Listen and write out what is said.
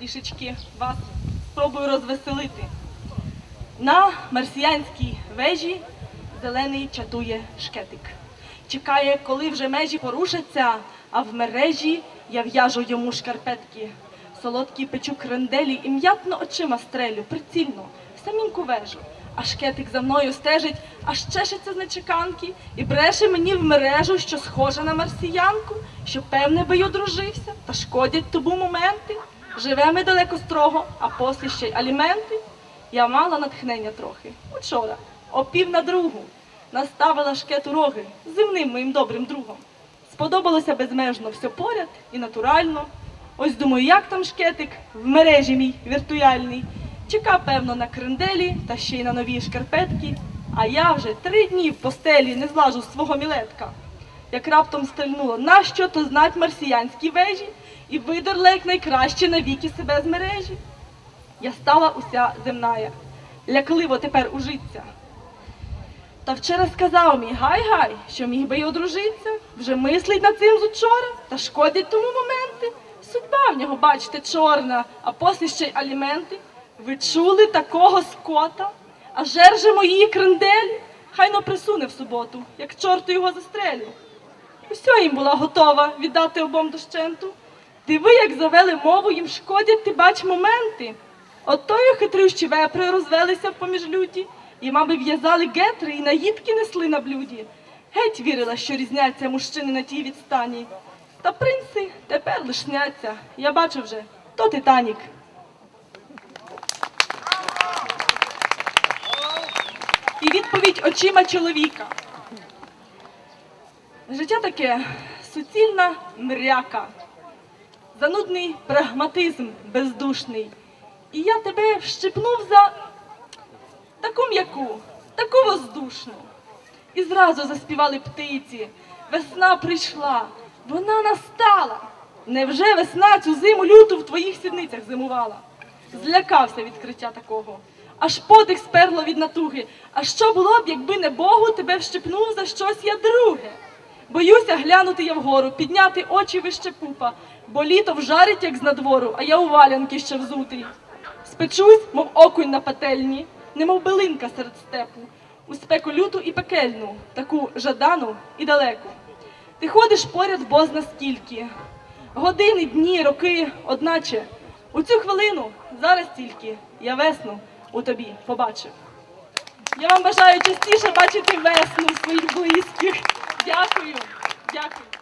трішечки вас спробую розвеселити. На марсіянській вежі зелений чатує шкетик. Чекає, коли вже межі порушаться, а в мережі я в'яжу йому шкарпетки. Солодкі печу кренделі і м'ятно очима стрелю, прицільно, в саміньку вежу. А шкетик за мною стежить, аж чешеться з нечеканки і бреше мені в мережу, що схожа на марсіянку, що певне би й одружився, та шкодять тобу моменти. Живе ми далеко строго, а послі ще й аліменти. Я мала натхнення трохи. Учора, о пів на другу, наставила шкету роги земним моїм добрим другом. Сподобалося безмежно все поряд і натурально. Ось думаю, як там шкетик в мережі мій віртуальний. Чекав, певно, на кренделі та ще й на нові шкарпетки. А я вже три дні в постелі не злажу з свого мілетка. Як раптом стрельнуло, нащо то знать марсіянські вежі, і видерла як найкраще навіки себе з мережі. Я стала уся земная, лякливо тепер ужиться. Та вчора сказав мій гай-гай, що міг би й одружиться, вже мислить над цим з учора, та шкодять тому моменти. Судьба в нього, бачите, чорна, а після ще й аліменти. Ви чули такого скота? А жерже мої кренделі, хай но присуне в суботу, як чорту його застрелю. Усьо їм була готова віддати обом дощенту. Диви, як завели мову, їм шкодять, ти бач моменти. Отою хитрющі вепри розвелися поміж люті, і, мабуть, в'язали гетри і наїдки несли на блюді. Геть вірила, що різняться мужчини на тій відстані. Та принци тепер лишняться. Я бачу вже, то Титанік. І відповідь очима чоловіка. Життя таке суцільна мряка, занудний прагматизм бездушний. І я тебе вщипнув за таку м'яку, таку воздушну. І зразу заспівали птиці. Весна прийшла, вона настала. Невже весна цю зиму люту в твоїх сідницях зимувала? Злякався відкриття такого. Аж подих сперло від натуги. А що було б, якби не Богу тебе вщипнув за щось я друге? Боюся глянути я вгору, підняти очі вище пупа, бо літо вжарить, як з надвору, а я у валянки ще взутий. Спечусь, мов окунь на пательні, немов билинка серед степу, у спеку люту і пекельну, таку жадану і далеку. Ти ходиш поряд бозна скільки, години, дні, роки, одначе, у цю хвилину зараз тільки я весну у тобі побачив. Я вам бажаю частіше бачити весну своїх близьких. Thank you.